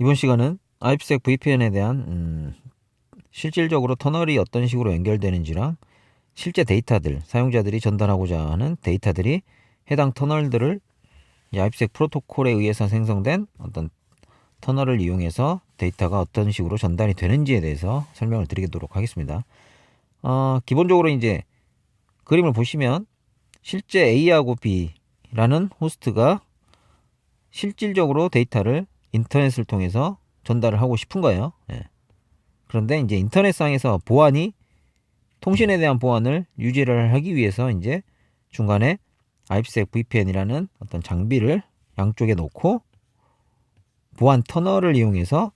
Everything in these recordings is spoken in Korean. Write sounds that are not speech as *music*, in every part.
이번 시간은 IPsec VPN에 대한 음, 실질적으로 터널이 어떤 식으로 연결되는지랑 실제 데이터들, 사용자들이 전달하고자 하는 데이터들이 해당 터널들을 이 IPsec 프로토콜에 의해서 생성된 어떤 터널을 이용해서 데이터가 어떤 식으로 전달이 되는지에 대해서 설명을 드리도록 하겠습니다. 어, 기본적으로 이제 그림을 보시면 실제 A하고 B라는 호스트가 실질적으로 데이터를 인터넷을 통해서 전달을 하고 싶은 거예요. 예. 그런데 이제 인터넷상에서 보안이 통신에 대한 보안을 유지를 하기 위해서 이제 중간에 IPsec VPN이라는 어떤 장비를 양쪽에 놓고 보안 터널을 이용해서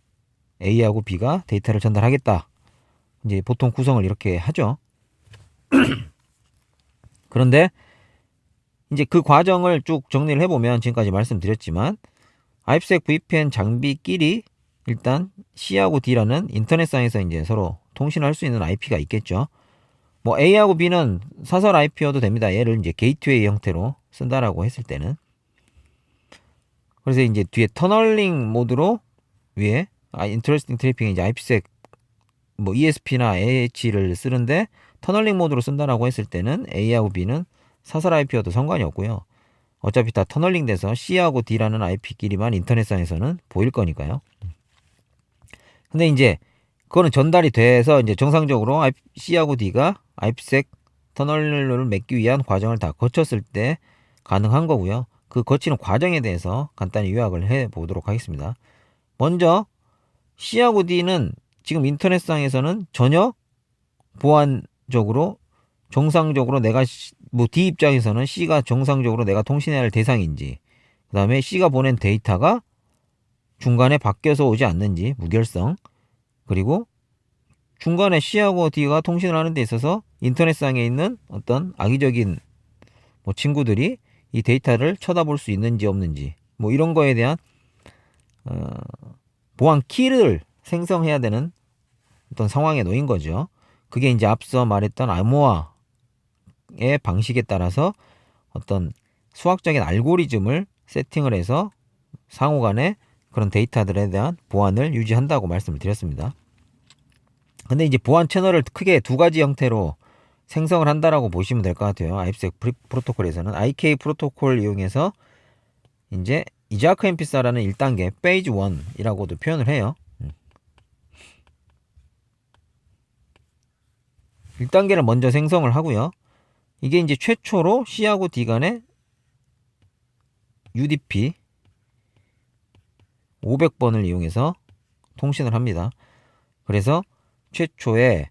A하고 B가 데이터를 전달하겠다. 이제 보통 구성을 이렇게 하죠. *clears throat* 그런데 이제 그 과정을 쭉 정리를 해보면 지금까지 말씀드렸지만 IPsec VPN 장비끼리 일단 C하고 D라는 인터넷상에서 이제 서로 통신할 수 있는 IP가 있겠죠. 뭐 A하고 B는 사설 IP여도 됩니다. 얘를 이제 게이트웨이 형태로 쓴다라고 했을 때는 그래서 이제 뒤에 터널링 모드로 위에 아 인터레스팅 트래핑 이제 IPsec 뭐 ESP나 AH를 쓰는데 터널링 모드로 쓴다라고 했을 때는 A하고 B는 사설 IP여도 상관이 없고요. 어차피 다 터널링 돼서 C하고 D라는 IP끼리만 인터넷상에서는 보일 거니까요. 근데 이제 그거는 전달이 돼서 이제 정상적으로 C하고 D가 IPsec 터널을 맺기 위한 과정을 다 거쳤을 때 가능한 거고요. 그 거치는 과정에 대해서 간단히 요약을 해 보도록 하겠습니다. 먼저 C하고 D는 지금 인터넷상에서는 전혀 보안적으로 정상적으로 내가 뭐 D 입장에서는 C가 정상적으로 내가 통신해야 할 대상인지 그 다음에 C가 보낸 데이터가 중간에 바뀌어서 오지 않는지 무결성 그리고 중간에 C하고 D가 통신을 하는 데 있어서 인터넷상에 있는 어떤 악의적인 뭐 친구들이 이 데이터를 쳐다볼 수 있는지 없는지 뭐 이런 거에 대한 어, 보안 키를 생성해야 되는 어떤 상황에 놓인 거죠. 그게 이제 앞서 말했던 암호화 의 방식에 따라서 어떤 수학적인 알고리즘을 세팅을 해서 상호간에 그런 데이터들에 대한 보안을 유지한다고 말씀을 드렸습니다. 근데 이제 보안 채널을 크게 두 가지 형태로 생성을 한다라고 보시면 될 것 같아요. IPsec 프로토콜에서는 IK 프로토콜 이용해서 이제 이자크 엠피사라는 1단계 페이지 1이라고도 표현을 해요. 1단계를 먼저 생성을 하고요. 이게 이제 최초로 C하고 D 간의 UDP 500번을 이용해서 통신을 합니다. 그래서 최초에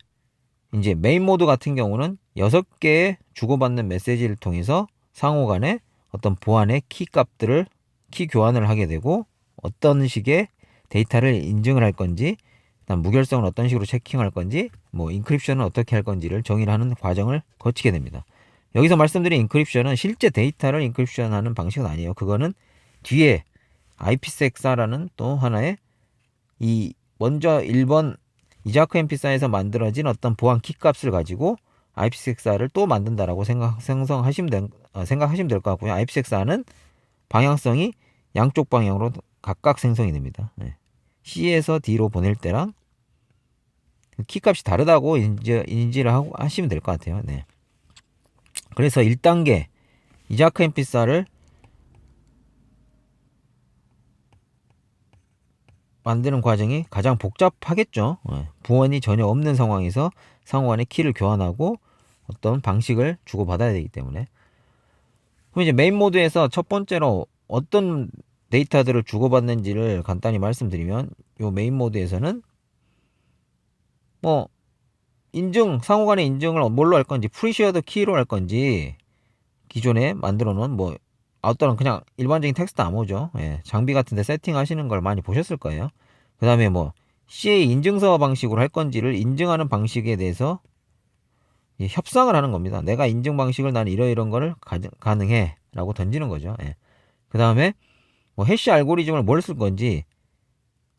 이제 메인 모드 같은 경우는 6개의 주고받는 메시지를 통해서 상호 간에 어떤 보안의 키 값들을 키 교환을 하게 되고 어떤 식의 데이터를 인증을 할 건지 그다음 무결성을 어떤 식으로 체킹할 건지 뭐 인크립션은 어떻게 할 건지를 정의를 하는 과정을 거치게 됩니다. 여기서 말씀드린 인크립션은 실제 데이터를 인크립션하는 방식은 아니에요. 그거는 뒤에 IPsec라는 또 하나의 이 먼저 1번 이자크 엠피사에서 만들어진 어떤 보안 키 값을 가지고 IPsec를 또 만든다라고 생각 생성하시면 된, 어, 생각하시면 될 것 같고요. IPsec는 방향성이 양쪽 방향으로 각각 생성이 됩니다. 네. C에서 D로 보낼 때랑 키 값이 다르다고 인지, 인지를 하고 하시면 될 것 같아요. 네. 그래서 1단계 이자크 엠피사를 만드는 과정이 가장 복잡하겠죠. 부원이 전혀 없는 상황에서 상호 간의 키를 교환하고 어떤 방식을 주고받아야 되기 때문에. 그럼 이제 메인 모드에서 첫 번째로 어떤 데이터들을 주고받는지를 간단히 말씀드리면 요 메인 모드에서는 뭐 인증 상호 간의 인증을 뭘로 할 건지 프리시어드 키로 할 건지 기존에 만들어 놓은 뭐 아웃도어는 그냥 일반적인 텍스트 암호죠. 예, 장비 같은데 세팅하시는 걸 많이 보셨을 거예요. 그 다음에 뭐 CA 인증서 방식으로 할 건지를 인증하는 방식에 대해서 협상을 하는 겁니다. 내가 인증 방식을 나는 이러이런 거를 가 능해 라고 던지는 거죠. 예. 그 다음에 뭐 해시 알고리즘을 뭘 쓸 건지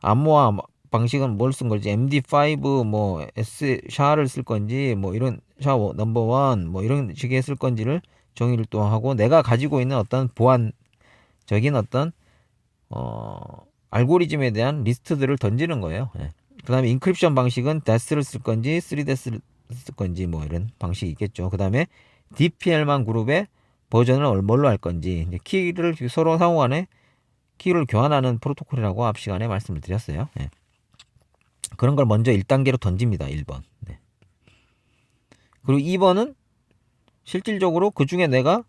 암호화 방식은 뭘 쓴 건지 MD5 뭐 S 샤를 쓸 건지 뭐 이런 샤 넘버 원뭐 이런 식의 쓸 건지를 정의를 또 하고 내가 가지고 있는 어떤 보안적인 어떤 어 알고리즘에 대한 리스트들을 던지는 거예요. 예. 그다음에 인크립션 방식은 데스를 쓸 건지 3데스를 쓸 건지 뭐 이런 방식이 있겠죠. 그다음에 DPL만 그룹의 버전을 얼- 뭘로 할 건지 이제 키를 서로 상호간에 키를 교환하는 프로토콜이라고 앞 시간에 말씀을 드렸어요. 예. 그런 걸 먼저 1단계로 던집니다. 1번. 네. 그리고 2번은 실질적으로 그 중에 내가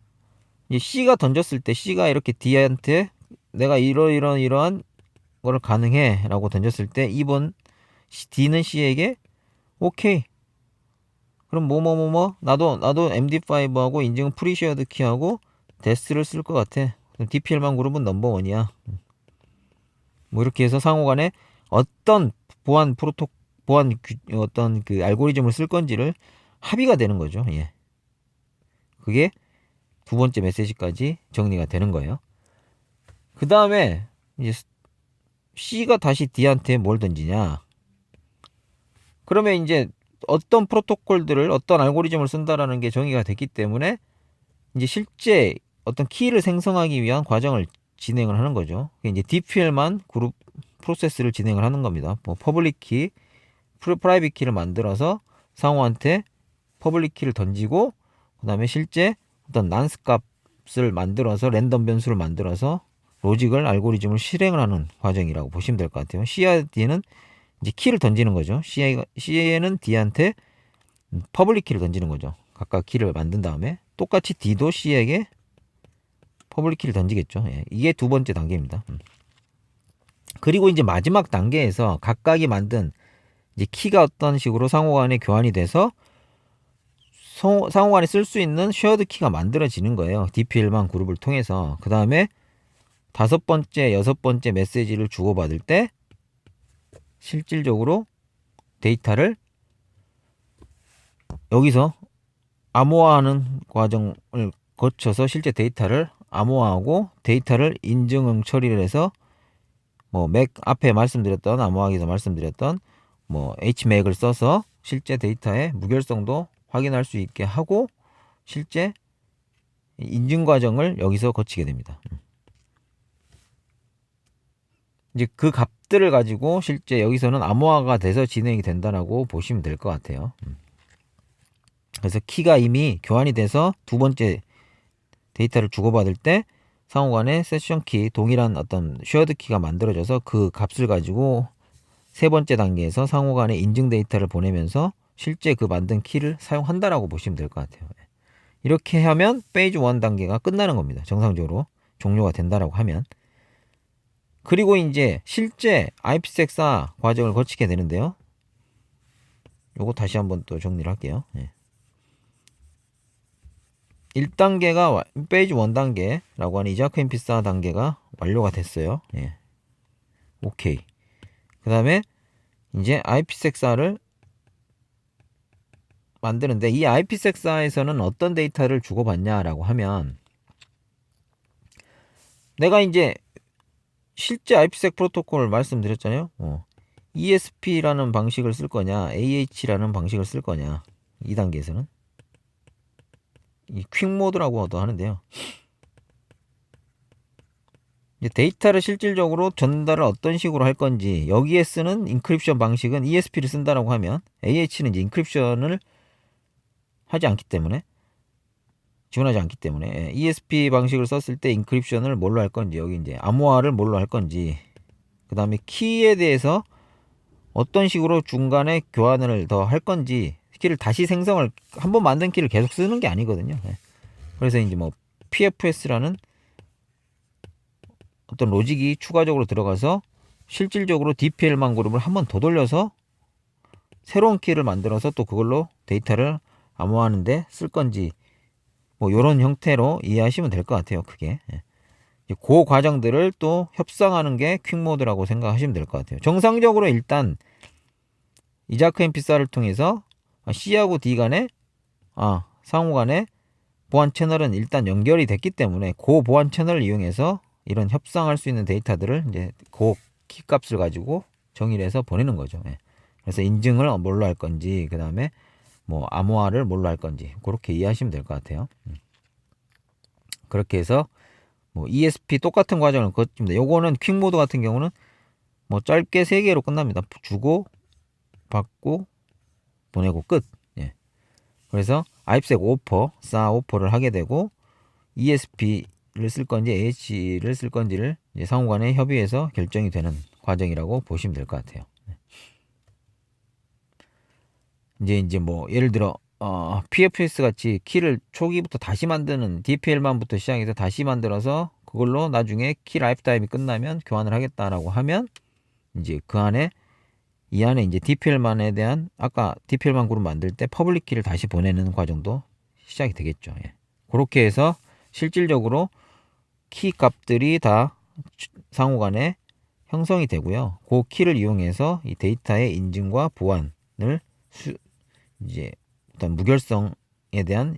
이 C가 던졌을 때 C가 이렇게 D한테 내가 이러 이런 이러한 거를 가능해 라고 던졌을 때 2번 C- D는 C에게 오케이 그럼 뭐뭐뭐 뭐 나도 나도 MD5하고 인증 프리쉐어드 키하고 데스를 쓸 것 같아. 그럼 DPL만 그룹은 넘버 원이야. 뭐 이렇게 해서 상호간에 어떤 보안 프로토 보안 규, 어떤 그 알고리즘을 쓸 건지를 합의가 되는 거죠. 예. 그게 두 번째 메시지까지 정리가 되는 거예요. 그 다음에 이제 C가 다시 D한테 뭘 던지냐? 그러면 이제 어떤 프로토콜들을 어떤 알고리즘을 쓴다라는 게 정의가 됐기 때문에 이제 실제 어떤 키를 생성하기 위한 과정을 진행을 하는 거죠. 이제 DPL만 그룹 프로세스를 진행을 하는 겁니다. 뭐 퍼블릭 키, 프라- 프라이빗 키를 만들어서 상호한테 퍼블릭 키를 던지고 그 다음에 실제 어떤 난스 값을 만들어서 랜덤 변수를 만들어서 로직을 알고리즘을 실행을 하는 과정이라고 보시면 될 것 같아요. C와 D는 이제 키를 던지는 거죠. C가 C는 D한테 퍼블릭 키를 던지는 거죠. 각각 키를 만든 다음에 똑같이 D도 C에게 퍼블릭 키를 던지겠죠. 예, 이게 두 번째 단계입니다. 음. 그리고 이제 마지막 단계에서 각각이 만든 이제 키가 어떤 식으로 상호 간에 교환이 돼서 성- 상호 간에 쓸 수 있는 쉐어드 키가 만들어지는 거예요. DPL만 그룹을 통해서. 그 다음에 다섯 번째, 여섯 번째 메시지를 주고받을 때 실질적으로 데이터를 여기서 암호화하는 과정을 거쳐서 실제 데이터를 암호화하고 데이터를 인증응 처리를 해서 뭐 맥 앞에 말씀드렸던 암호화기에서 말씀드렸던 뭐 HMAC을 써서 실제 데이터의 무결성도 확인할 수 있게 하고 실제 인증 과정을 여기서 거치게 됩니다. 음. 이제 그 값들을 가지고 실제 여기서는 암호화가 돼서 진행이 된다라고 보시면 될 것 같아요. 음. 그래서 키가 이미 교환이 돼서 두 번째 데이터를 주고받을 때 상호 간에 세션 키 동일한 어떤 쉐어드 키가 만들어져서 그 값을 가지고 세 번째 단계에서 상호간에 인증 데이터를 보내면서 실제 그 만든 키를 사용한다라고 보시면 될 것 같아요. 이렇게 하면 페이지 1 단계가 끝나는 겁니다. 정상적으로 종료가 된다라고 하면 그리고 이제 실제 IPsec4 과정을 거치게 되는데요. 요거 다시 한번 또 정리를 할게요. 예. 1단계가 페이지 1단계라고 하는 이자크 MP4 단계가 완료가 됐어요. 예. 오케이. 그 다음에 이제 IPsec4를 만드는데 이 IPsec4에서는 어떤 데이터를 주고받냐라고 하면 내가 이제 실제 IPsec 프로토콜을 말씀드렸잖아요. 어. ESP라는 방식을 쓸 거냐, AH라는 방식을 쓸 거냐. 2단계에서는 이 퀵모드라고도 하는데요. 이제 데이터를 실질적으로 전달을 어떤 식으로 할 건지 여기에 쓰는 인크립션 방식은 ESP를 쓴다라고 하면 AH는 이제 인크립션을 하지 않기 때문에 지원하지 않기 때문에 예, ESP 방식을 썼을 때 인크립션을 뭘로 할 건지 여기 이제 암호화를 뭘로 할 건지 그 다음에 키에 대해서 어떤 식으로 중간에 교환을 더 할 건지 키를 다시 생성을 한 번 만든 키를 계속 쓰는 게 아니거든요. 예. 그래서 이제 뭐 PFS라는 어떤 로직이 추가적으로 들어가서 실질적으로 DPL만 그룹을 한 번 더 돌려서 새로운 키를 만들어서 또 그걸로 데이터를 암호하는데 쓸 건지 뭐 이런 형태로 이해하시면 될 것 같아요. 이제 그 과정들을 또 협상하는 게 퀵모드라고 생각하시면 될 것 같아요. 정상적으로 일단 이자크 MP4를 통해서 C하고 D 간에 아 상호 간에 보안 채널은 일단 연결이 됐기 때문에 그 보안 채널을 이용해서 이런 협상할 수 있는 데이터들을 이제 그 키값을 가지고 정의를 해서 보내는 거죠. 예. 그래서 인증을 뭘로 할 건지 그 다음에 뭐 암호화를 뭘로 할 건지 그렇게 이해하시면 될 것 같아요. 음. 그렇게 해서 뭐 ESP 똑같은 과정을 거칩니다. 요거는 퀵모드 같은 경우는 뭐 짧게 세 개로 끝납니다. 주고 받고 보내고 끝. 예. 그래서 아입색 오퍼, 싸 오퍼를 하게 되고 ESP를 쓸 건지 AH를 쓸 건지를 이제 상호 간에 협의해서 결정이 되는 과정이라고 보시면 될 것 같아요. 네. 이제 이제 뭐 예를 들어 어, PFS 같이 키를 초기부터 다시 만드는 DPL만부터 시작해서 다시 만들어서 그걸로 나중에 키 라이프 타임이 끝나면 교환을 하겠다라고 하면 이제 그 안에 이 안에 이제 DPL만에 대한 아까 DPL만 그룹 만들 때 퍼블릭 키를 다시 보내는 과정도 시작이 되겠죠. 예. 그렇게 해서 실질적으로 키 값들이 다 상호간에 형성이 되고요. 그 키를 이용해서 이 데이터의 인증과 보안을 수, 이제 어떤 무결성에 대한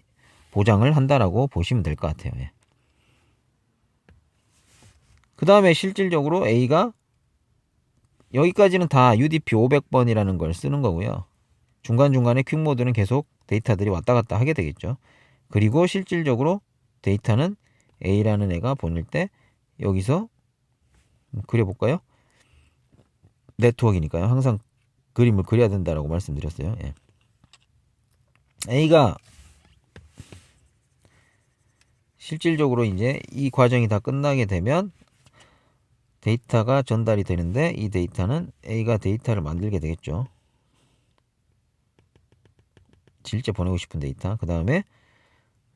보장을 한다라고 보시면 될 것 같아요. 예. 그 다음에 실질적으로 A가 여기까지는 다 UDP 500번이라는 걸 쓰는 거고요. 중간중간에 퀵 모드는 계속 데이터들이 왔다 갔다 하게 되겠죠. 그리고 실질적으로 데이터는 A라는 애가 보낼 때 여기서 그려볼까요? 네트워크니까요. 항상 그림을 그려야 된다라고 말씀드렸어요. 예. A가 실질적으로 이제 이 과정이 다 끝나게 되면 데이터가 전달이 되는데 이 데이터는 A가 데이터를 만들게 되겠죠. 실제 보내고 싶은 데이터. 그 다음에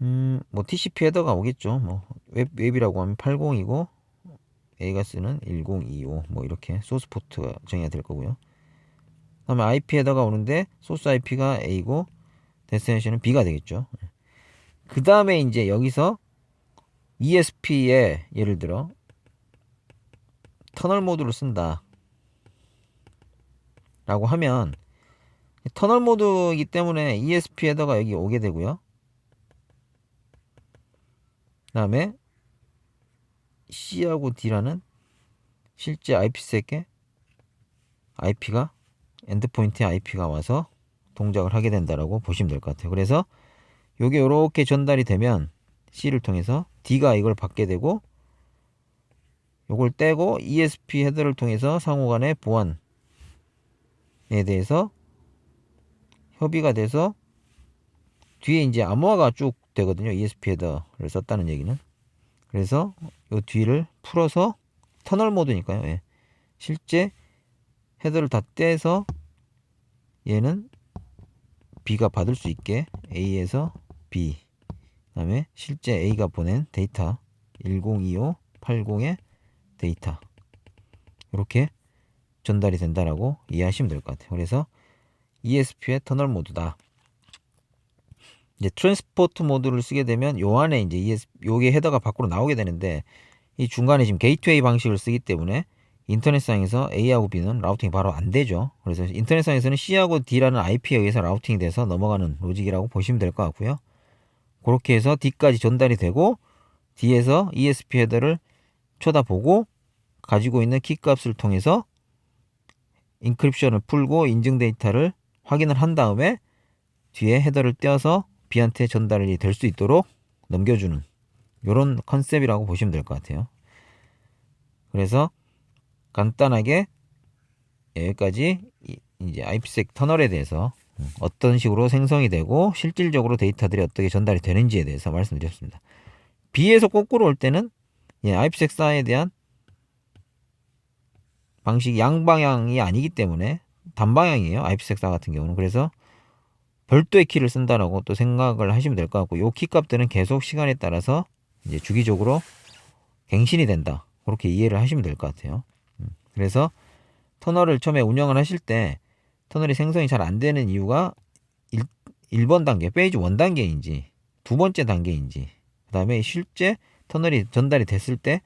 음, 뭐 TCP 헤더가 오겠죠. 뭐 웹, 웹이라고 하면 80이고 A가 쓰는 1025 뭐 이렇게 소스 포트가 정해야 될 거고요. 그다음에 IP 헤더가 오는데 소스 IP가 A고 데스티네이션은 B가 되겠죠. 그 다음에 이제 여기서 ESP에 예를 들어 터널 모드를 쓴다. 라고 하면 터널 모드이기 때문에 ESP 헤더가 여기 오게 되고요. 그 다음에 C하고 D라는 실제 IP색의 IP가 엔드포인트의 IP가 와서 동작을 하게 된다라고 보시면 될 것 같아요. 그래서 이게 이렇게 전달이 되면 C를 통해서 D가 이걸 받게 되고 요걸 떼고 ESP 헤더를 통해서 상호간의 보안에 대해서 협의가 돼서 뒤에 이제 암호화가 쭉 되거든요. ESP 헤더를 썼다는 얘기는. 그래서 요 뒤를 풀어서 터널 모드니까요. 예. 실제 헤더를 다 떼서 얘는 B가 받을 수 있게 A에서 B 그다음에 실제 A가 보낸 데이터 1025 80의 데이터 이렇게 전달이 된다라고 이해하시면 될 것 같아요. 그래서 ESP의 터널 모드다. 이제 트랜스포트 모드를 쓰게 되면 요 안에 이제 ES 요게 헤더가 밖으로 나오게 되는데 이 중간에 지금 게이트웨이 방식을 쓰기 때문에 인터넷상에서 A하고 B는 라우팅이 바로 안 되죠. 그래서 인터넷상에서는 C하고 D라는 IP에 의해서 라우팅이 돼서 넘어가는 로직이라고 보시면 될 것 같고요. 그렇게 해서 D까지 전달이 되고 D에서 ESP 헤더를 쳐다보고 가지고 있는 키값을 통해서 인크립션을 풀고 인증 데이터를 확인을 한 다음에 뒤에 헤더를 떼어서 B한테 전달이 될 수 있도록 넘겨주는 이런 컨셉이라고 보시면 될 것 같아요. 그래서 간단하게 여기까지 이제 IPsec 터널에 대해서 어떤 식으로 생성이 되고 실질적으로 데이터들이 어떻게 전달이 되는지에 대해서 말씀드렸습니다. B에서 거꾸로 올 때는 예, IPsec 사에 대한 방식이 양방향이 아니기 때문에 단방향이에요. IPsec 사 같은 경우는 그래서 별도의 키를 쓴다라고 또 생각을 하시면 될 것 같고 요 키 값들은 계속 시간에 따라서 이제 주기적으로 갱신이 된다. 그렇게 이해를 하시면 될 것 같아요. 그래서 터널을 처음에 운영을 하실 때 터널이 생성이 잘 안 되는 이유가 1, 1번 단계, 페이지 1 단계인지 두 번째 단계인지 그 다음에 실제 터널이 전달이 됐을 때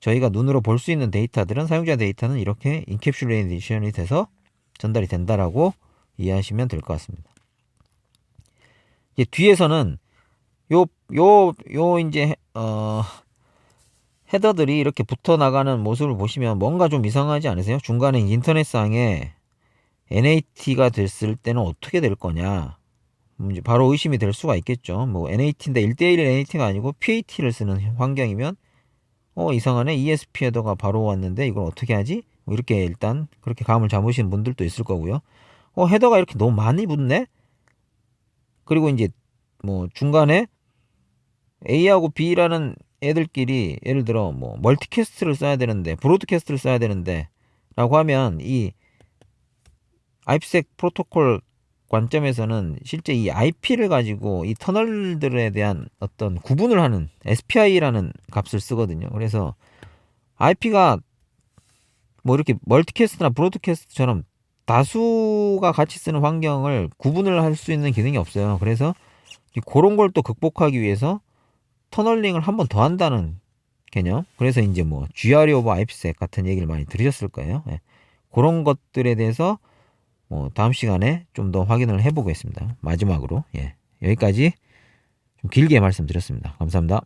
저희가 눈으로 볼 수 있는 데이터들은 사용자 데이터는 이렇게 인캡슐레이션이 돼서 전달이 된다라고 이해하시면 될 것 같습니다. 이제 뒤에서는 요 요 요 이제 어 헤더들이 이렇게 붙어 나가는 모습을 보시면 뭔가 좀 이상하지 않으세요? 중간에 인터넷상에 NAT가 됐을 때는 어떻게 될 거냐? 음, 바로 의심이 될 수가 있겠죠. 뭐 NAT인데 1대1 NAT가 아니고 PAT를 쓰는 환경이면 어 이상하네 ESP 헤더가 바로 왔는데 이걸 어떻게 하지? 뭐 이렇게 일단 그렇게 감을 잡으시는 분들도 있을 거고요. 어, 헤더가 이렇게 너무 많이 붙네? 그리고 이제 뭐 중간에 A하고 B라는 애들끼리 예를 들어 뭐 멀티캐스트를 써야 되는데 브로드캐스트를 써야 되는데 라고 하면 이 IPsec 프로토콜 관점에서는 실제 이 IP를 가지고 이 터널들에 대한 어떤 구분을 하는 SPI라는 값을 쓰거든요. 그래서 IP가 뭐 이렇게 멀티캐스트나 브로드캐스트처럼 다수가 같이 쓰는 환경을 구분을 할 수 있는 기능이 없어요. 그래서 이 그런 걸 또 극복하기 위해서 터널링을 한 번 더 한다는 개념. 그래서 이제 뭐 GRE 오버 IPsec 같은 얘기를 많이 들으셨을 거예요. 예. 그런 것들에 대해서 뭐 다음 시간에 좀 더 확인을 해보겠습니다. 마지막으로 예. 여기까지 좀 길게 말씀드렸습니다. 감사합니다.